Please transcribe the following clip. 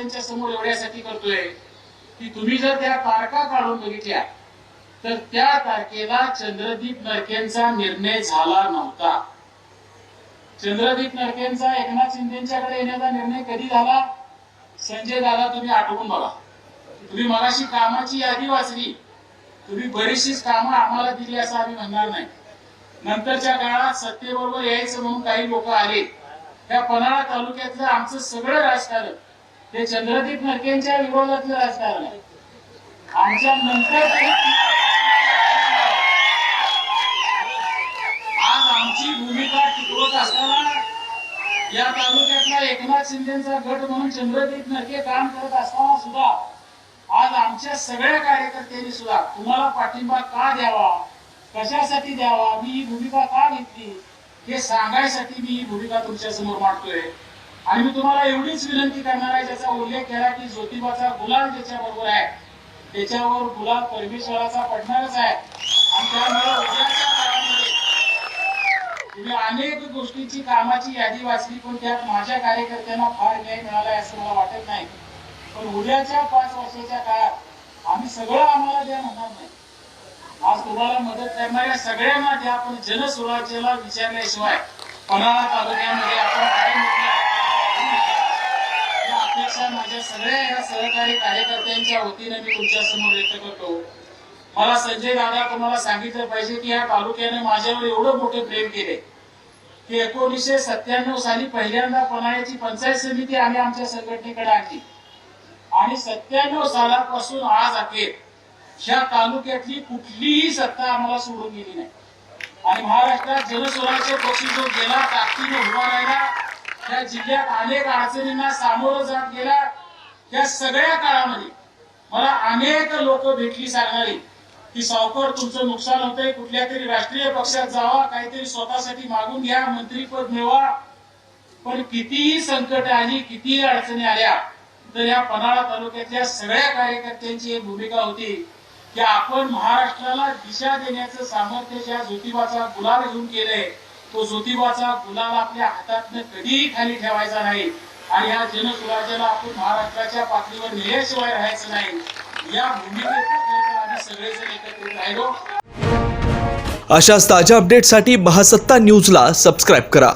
त्यांच्यासमोर एवढ्यासाठी करतोय की तुम्ही जर त्या तारखा काढून बघितल्या तर त्या तारखेला चंद्रदीप नरकेंचा निर्णय झाला नव्हता. चंद्रदीप नरकेंचा एकनाथ शिंदेच्याकडे येण्याचा निर्णय कधी झाला? संजय दादा तुम्ही आठवून बघा. तुम्ही मगाशी कामाची यादी वाचली. तुम्ही बरीचशीच कामं आम्हाला दिली असं आम्ही म्हणणार नाही. नंतरच्या काळात सत्तेबरोबर यायचं म्हणून काही लोक आले. त्या पन्हाळा तालुक्यातलं आमचं सगळं राजकारण हे चंद्रदीप नरकेंच्या विरोधातलं राजकारण आहे आमच्या नंतर आज आमची भूमिका टिकवत असताना या तालुक्यातला एकनाथ शिंदेचा गट म्हणून चंद्रदीप नरके काम करत असताना सुद्धा आज आमच्या सगळ्या कार्यकर्त्यांनी सुद्धा तुम्हाला पाठिंबा का द्यावा? कशासाठी द्यावा? मी ही भूमिका का घेतली? हे सांगायसाठी मी ही भूमिका तुमच्यासमोर मांडतोय. आणि मी तुम्हाला एवढीच विनंती करणार आहे ज्याचा उल्लेख केला की ज्योतिबाचा गुलाल ज्याच्या बरोबर आहे त्याच्यावर गुलाल परमेश्वराचा पडणारच आहे. आणि त्यामुळे उद्याच्या काळामध्ये तुम्ही अनेक गोष्टीची कामाची यादी वाचली पण त्यात माझ्या कार्यकर्त्यांना फार न्याय मिळाला असं मला वाटत नाही. पण उद्याच्या पाच वर्षाच्या काळात आम्ही सगळं आम्हाला द्या म्हणणार नाही. आज तुम्हाला मदत करणाऱ्या सगळ्यांना द्या पण जनसुराज्याला विचारल्याशिवाय पन्हाळा तालुक्यामध्ये आपण सहकारी कार्यकर्त्यांच्या वतीने मी तुमच्यासमोर व्यक्त करतो. मला संजय दादा तुम्हाला सांगितलं पाहिजे की या तालुक्याने माझ्यावर एवढं मोठं प्रेम केले की एकोणीसशे सत्त्याण्णव साली पहिल्यांदा पन्हाळ्याची पंचायत समिती आम्ही आमच्या संघटनेकडे आणली. आणि सत्त्याण्णव सालापासून आज अखेर ह्या तालुक्यातली कुठलीही सत्ता आम्हाला सोडून गेली नाही. आणि महाराष्ट्रात जनस्वराज्य पक्ष जो गेला ताकदीने उभा राहिला त्या जिल्ह्यात अनेक अडचणींना सामोरं जात गेला या सगळ्या काळामध्ये मला अनेक लोक भेटली सांगणारी की सावकर तुमचं नुकसान होतंय कुठल्या तरी राष्ट्रीय पक्षात जावा काहीतरी स्वतःसाठी मागून घ्या मंत्रीपद मिळवा. पण कितीही संकट आली कितीही अडचणी आल्या तर या पन्हाळा तालुक्यातल्या सगळ्या कार्यकर्त्यांची एक भूमिका होती की आपण महाराष्ट्राला दिशा देण्याचं सामर्थ्य ज्या ज्योतिबाचा गुलाल घेऊन केलंय तो ज्योतिबाचा गुलाल आपल्या हातातनं कधीही खाली ठेवायचा नाही. आणि या जनसुराज्याला आपण महाराष्ट्राच्या पातळीवर नेल्याशिवाय राहायचं नाही. या भूमिकेत आम्ही सगळेजण एकत्रित राहिलो. अशाच ताज्या अपडेटसाठी महासत्ता न्यूजला सबस्क्राईब करा.